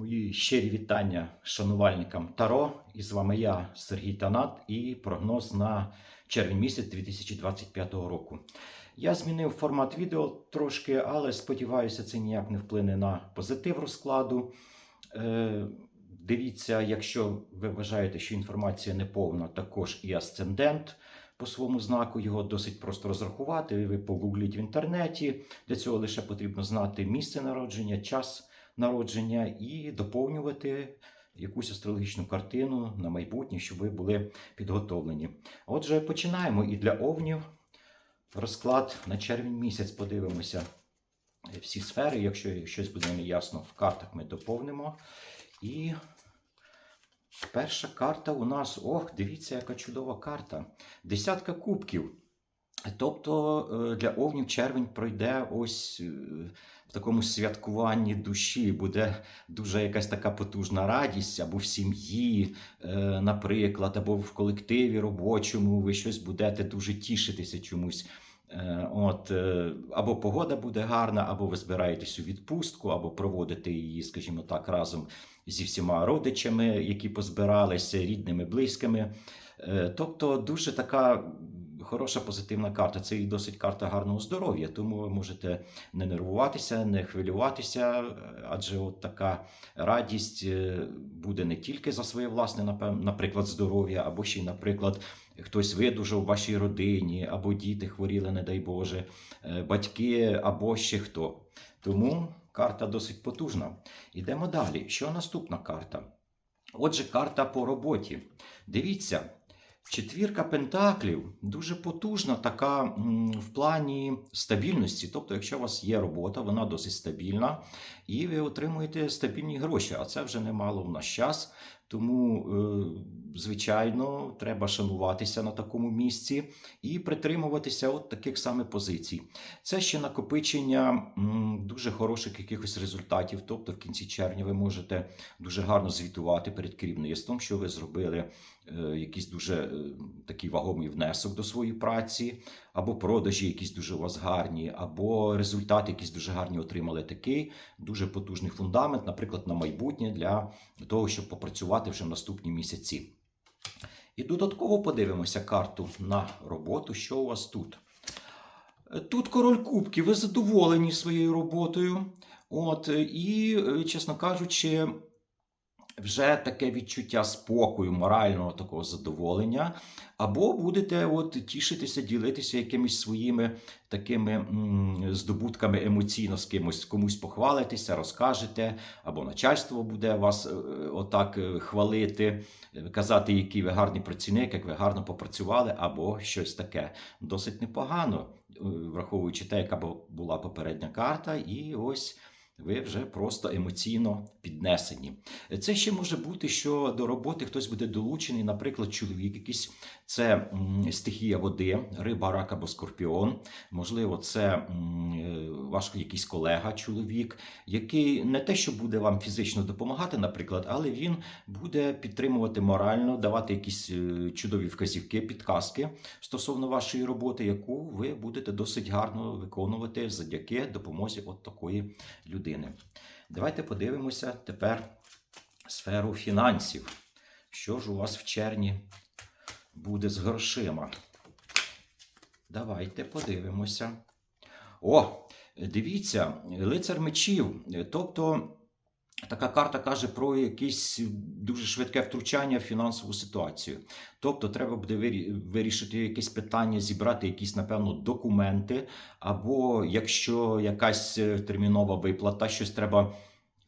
Мої щирі вітання шанувальникам Таро. І з вами я, Сергій Танат, і прогноз на червень місяць 2025 року. Я змінив формат відео трошки, але сподіваюся, це ніяк не вплине на позитив розкладу. Е, дивіться, якщо ви вважаєте, що інформація неповна, також і асцендент по своєму знаку його досить просто розрахувати. Ви погугліть в інтернеті. Для цього лише потрібно знати місце народження, час народження і доповнювати якусь астрологічну картину на майбутнє, щоб ви були підготовлені. Отже, починаємо. І для овнів розклад на червень місяць подивимося всі сфери. Якщо щось буде неясно в картах, ми доповнимо. І перша карта у нас, ох, дивіться, яка чудова карта. Десятка кубків. Тобто е, для овнів червень пройде ось е, в такому святкуванні душі, буде дуже якась така потужна радість, або в сім'ї, е, наприклад, або в колективі робочому, ви щось будете дуже тішитися чомусь. Е, От, е, або погода буде гарна, або ви збираєтесь у відпустку, або проводите її, скажімо так, разом зі всіма родичами, які позбиралися, рідними, близькими. Тобто дуже така хороша позитивна карта. Це і досить карта гарного здоров'я, тому ви можете не нервуватися, не хвилюватися, адже от така радість е, буде не тільки за своє власне, наприклад, здоров'я, або ще й, наприклад, хтось видужав у вашій родині, або діти хворіли, не дай Боже, е, батьки, або ще хто. Тому карта досить потужна. Ідемо далі. Що наступна карта? Отже, карта по роботі. Дивіться, четвірка пентаклів дуже потужна, така в плані стабільності. Тобто, якщо у вас є робота, вона досить стабільна, і ви отримуєте стабільні гроші. А це вже немало в наш час. Тому, е, звичайно, треба шануватися на такому місці і притримуватися от таких саме позицій. Це ще накопичення дуже хороших якихось результатів. Тобто, в кінці червня ви можете дуже гарно звітувати перед керівництвом, що ви зробили е, якийсь дуже е, такий вагомий внесок до своєї праці, або продажі якісь дуже у вас гарні, або результати якісь дуже гарні отримали. Такий дуже потужний фундамент, наприклад, на майбутнє для того, щоб попрацювати вже в наступні місяці. І додатково подивимося карту на роботу, що у вас тут. Тут король кубків, ви задоволені своєю роботою. От, і, е, чесно кажучи, вже таке відчуття спокою, морального такого задоволення, або будете от тішитися, ділитися якимись своїми такими здобутками емоційно з кимось, комусь похвалитеся, розкажете, або начальство буде вас е, отак е, хвалити, казати, який ви гарний працівник, як ви гарно попрацювали, або щось таке. Досить непогано, е, враховуючи те, яка була попередня карта, і ось ви вже просто емоційно піднесені. Це ще може бути, що до роботи хтось буде долучений, наприклад, чоловік якийсь, це стихія води, риба, рак або скорпіон. Можливо, це е, ваш якийсь колега, чоловік, який не те, що буде вам фізично допомагати, наприклад, але він буде підтримувати морально, давати якісь е, чудові вказівки, підказки стосовно вашої роботи, яку ви будете досить гарно виконувати завдяки допомозі от такої людини. Давайте подивимося тепер сферу фінансів. Що ж у вас в червні буде з грошима? Давайте подивимося. О, дивіться, лицар мечів. Тобто, така карта каже про якесь дуже швидке втручання в фінансову ситуацію. Тобто, треба буде вирі- вирішити якесь питання, зібрати якісь, напевно, документи, або якщо якась е, термінова виплата, щось треба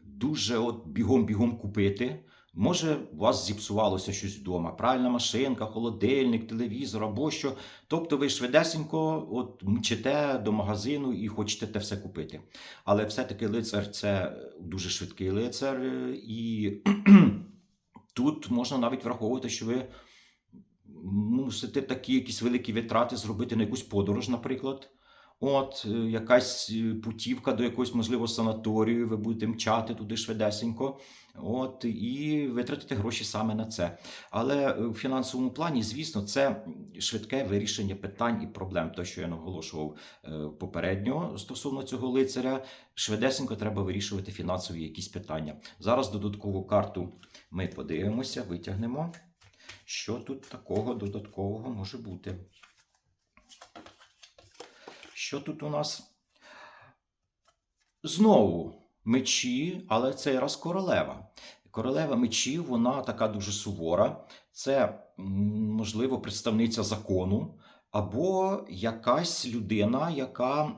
дуже от бігом-бігом купити. Може, у вас зіпсувалося щось вдома, пральна машинка, холодильник, телевізор або що. Тобто ви швидесенько от мчите до магазину і хочете те все купити. Але все-таки лицар це дуже швидкий лицар, е, і тут можна навіть враховувати, що ви мусите такі якісь великі витрати зробити на якусь подорож, наприклад. От, е, якась е, путівка до якогось, можливо, санаторію, ви будете мчати туди швидесенько. От, і витратити гроші саме на це. Але е, в фінансовому плані, звісно, це швидке вирішення питань і проблем. Те, що я наголошував попередньо стосовно цього лицаря, швидесенько треба вирішувати фінансові якісь питання. Зараз додаткову карту ми подивимося, витягнемо. Що тут такого додаткового може бути? Що тут у нас? Знову мечі, але цей раз королева. Королева мечів, вона така дуже сувора. Це, можливо, представниця закону, або якась людина, яка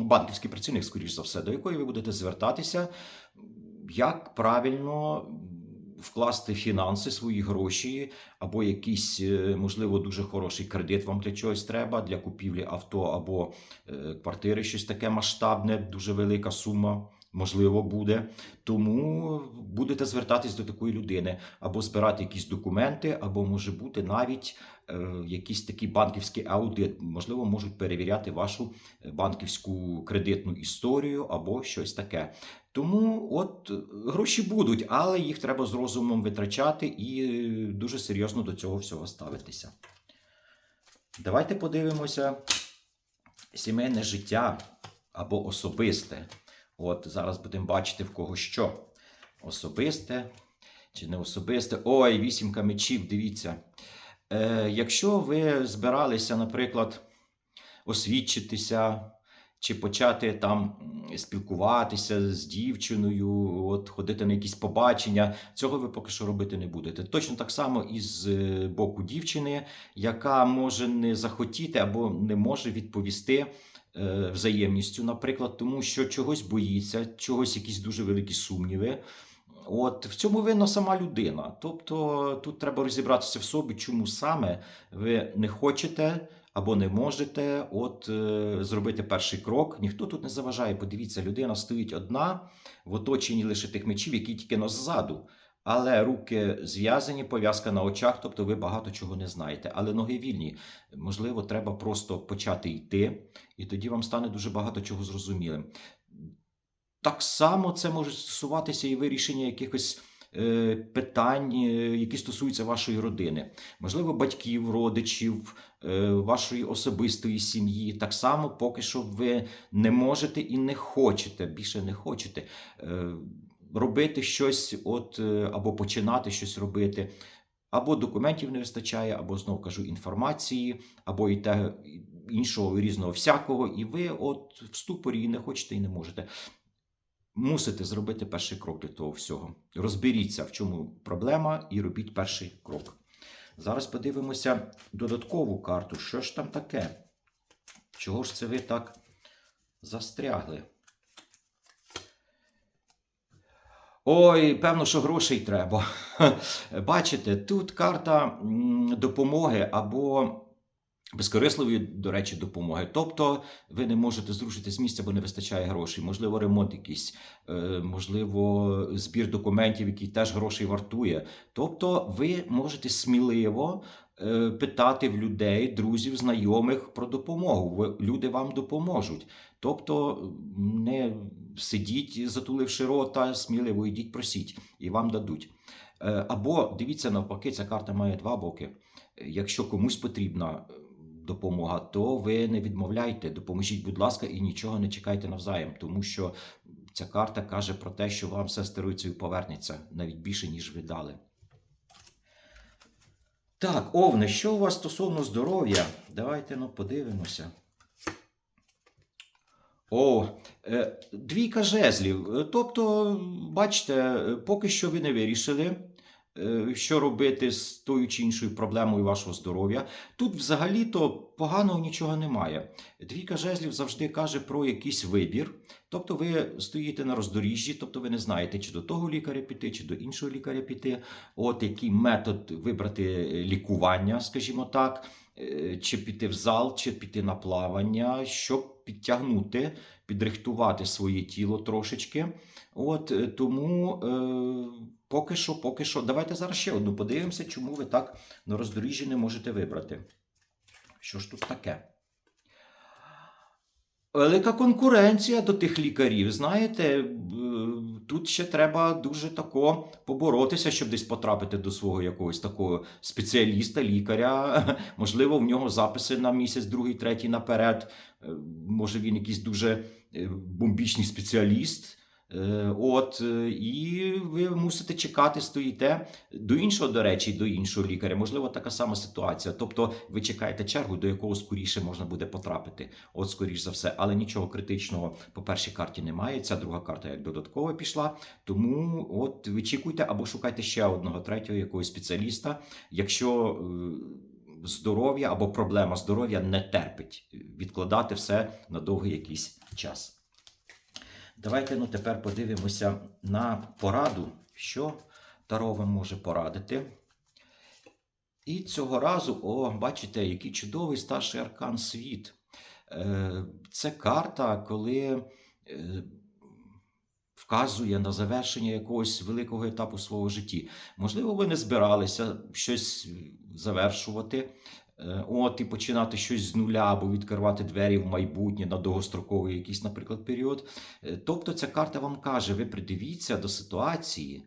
банківський працівник, скоріш за все, до якої ви будете звертатися, як правильно вкласти фінанси, свої гроші, або якийсь, е, можливо, дуже хороший кредит вам для чогось треба, для купівлі авто або е, квартири, щось таке масштабне, дуже велика сума. Можливо, буде. Тому будете звертатись до такої людини, або збирати якісь документи, або може бути навіть е, якийсь такий банківський аудит. Можливо, можуть перевіряти вашу е, банківську кредитну історію або щось таке. Тому от е, гроші будуть, але їх треба з розумом витрачати і е, дуже серйозно до цього всього ставитися. Давайте подивимося сімейне життя або особисте. От зараз будемо бачити в кого що. Особисте чи не особисте. Ой, вісімка мечів, дивіться. Е, якщо ви збиралися, наприклад, освідчитися, чи почати там спілкуватися з дівчиною, от, ходити на якісь побачення, цього ви поки що робити не будете. Точно так само і з е, боку дівчини, яка може не захотіти або не може відповісти е, взаємністю, наприклад, тому що чогось боїться, чогось якісь дуже великі сумніви. От в цьому винна сама людина. Тобто тут треба розібратися в собі, чому саме ви не хочете або не можете от е, зробити перший крок. Ніхто тут не заважає. Подивіться, людина стоїть одна в оточенні лише тих мечів, які тільки назаду. Але руки зв'язані, пов'язка на очах, тобто ви багато чого не знаєте. Але ноги вільні. Можливо, треба просто почати йти, і тоді вам стане дуже багато чого зрозумілим. Так само це може стосуватися і вирішення якихось питань, е, які стосуються вашої родини, можливо, батьків, родичів, е, вашої особистої сім'ї. Так само, поки що ви не можете і не хочете, більше не хочете е, робити щось, от, е, або починати щось робити. Або документів не вистачає, або знову кажу інформації, або і те іншого різного всякого, і ви от в ступорі і не хочете і не можете. Мусите зробити перший крок для того всього. Розберіться, в чому проблема, і робіть перший крок. Зараз подивимося додаткову карту. Що ж там таке? Чого ж це ви так застрягли? Ой, певно, що грошей треба. Бачите, тут карта допомоги або безкорисливої, до речі, допомоги. Тобто ви не можете зрушити з місця, бо не вистачає грошей. Можливо, ремонт якийсь, е, можливо, збір документів, який теж грошей вартує. Тобто, ви можете сміливо е, питати в людей, друзів, знайомих про допомогу. Люди вам допоможуть. Тобто, не сидіть, затуливши рота, сміливо йдіть, просіть, і вам дадуть. Е, Або дивіться навпаки, ця карта має два боки. Якщо комусь потрібна допомога, то ви не відмовляйте, допоможіть, будь ласка, і нічого не чекайте навзаєм, тому що ця карта каже про те, що вам все стерується і повернеться навіть більше, ніж ви дали. Так, Овне, що у вас стосовно здоров'я? Давайте ну, подивимося. О, е, двійка жезлів. Е, Тобто, бачите, е, поки що ви не вирішили, що робити з тою чи іншою проблемою вашого здоров'я. Тут взагалі-то поганого нічого немає. Двійка жезлів завжди каже про якийсь вибір. Тобто ви стоїте на роздоріжжі, тобто ви не знаєте, чи до того лікаря піти, чи до іншого лікаря піти. От який метод вибрати е, лікування, скажімо так, Е, чи піти в зал, чи піти на плавання, щоб підтягнути, підрихтувати своє тіло трошечки. От е, тому е, поки що, поки що. Давайте зараз ще одну подивимося, чому ви так на роздоріжжі не можете вибрати. Що ж тут таке? Велика конкуренція до тих лікарів. Знаєте, е, тут ще треба дуже тако поборотися, щоб десь потрапити до свого якогось такого спеціаліста, лікаря. Можливо, в нього записи на місяць, другий, третій наперед. Е, Може, він якийсь дуже е, бомбічний спеціаліст. Е, От, е, і ви мусите чекати, стоїте до іншого, до речі, до іншого лікаря. Можливо, така сама ситуація. Тобто, ви чекаєте чергу, до якого скоріше можна буде потрапити. От, скоріш за все, але нічого критичного по першій карті немає. Ця друга карта як додаткова пішла. Тому от вичікуйте або шукайте ще одного третього якогось спеціаліста, якщо. е, Здоров'я або проблема здоров'я не терпить відкладати все на довгий якийсь час. Давайте ну, тепер подивимося на пораду, що Таро вам може порадити. І цього разу, о, бачите, який чудовий старший аркан світ. Е, Це карта, коли е, вказує на завершення якогось великого етапу свого житті. Можливо, ви не збиралися щось завершувати. Е, От, і починати щось з нуля або відкривати двері в майбутнє на довгостроковий якийсь, наприклад, період. Е, Тобто ця карта вам каже: ви придивіться до ситуації,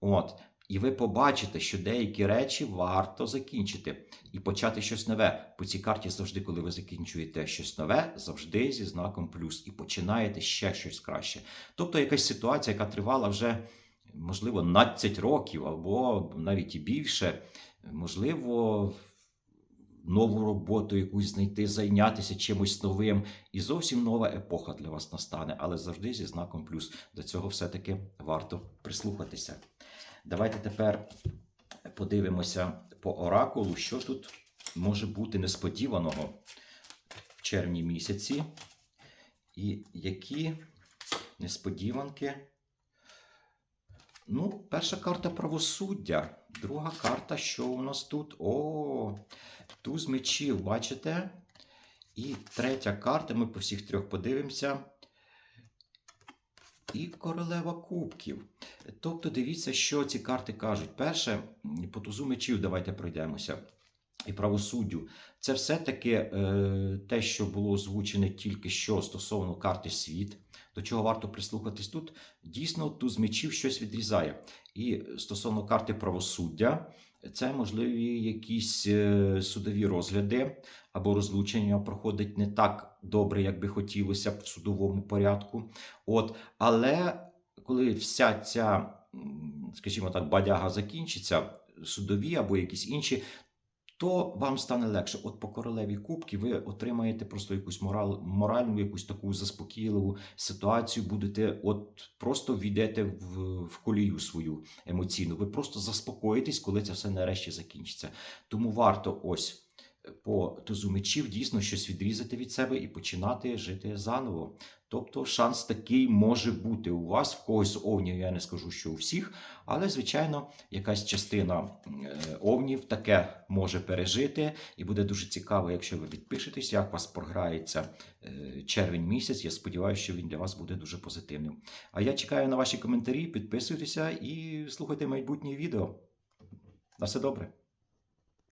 от, і ви побачите, що деякі речі варто закінчити і почати щось нове. По цій карті завжди, коли ви закінчуєте щось нове, завжди зі знаком плюс і починаєте ще щось краще. Тобто якась ситуація, яка тривала вже, можливо, 12 років або навіть і більше, можливо. Нову роботу якусь знайти, зайнятися чимось новим, і зовсім нова епоха для вас настане, але завжди зі знаком плюс. До цього все-таки варто прислухатися. Давайте тепер подивимося по оракулу, що тут може бути несподіваного в червні місяці, і які несподіванки. Ну, перша карта правосуддя. Друга карта, що у нас тут? О, туз мечів, бачите? І третя карта, ми по всіх трьох подивимося. І королева кубків. Тобто, дивіться, що ці карти кажуть. Перше, по тузу мечів давайте пройдемося. І правосуддю. Це все-таки е, те, що було озвучене тільки що стосовно карти світ, до чого варто прислухатись тут. Дійсно, туз мечів щось відрізає. І стосовно карти правосуддя, це можливі якісь е, судові розгляди або розлучення проходить не так добре, як би хотілося б в судовому порядку. От, але коли вся ця, скажімо так, бадяга закінчиться, судові або якісь інші, то вам стане легше. От по королеві кубки ви отримаєте просто якусь морал, моральну, якусь таку заспокійливу ситуацію, будете от просто війдете в, в колію свою емоційну. Ви просто заспокоїтесь, коли це все нарешті закінчиться. Тому варто ось. По тузу мечів дійсно щось відрізати від себе і починати жити заново. Тобто шанс такий може бути у вас, в когось овнів, я не скажу, що у всіх, але, звичайно, якась частина е, овнів таке може пережити, і буде дуже цікаво, якщо ви підпишетесь, як у вас програється е, червень місяць. Я сподіваюся, що він для вас буде дуже позитивним. А я чекаю на ваші коментарі, підписуйтеся і слухайте майбутні відео. На все добре.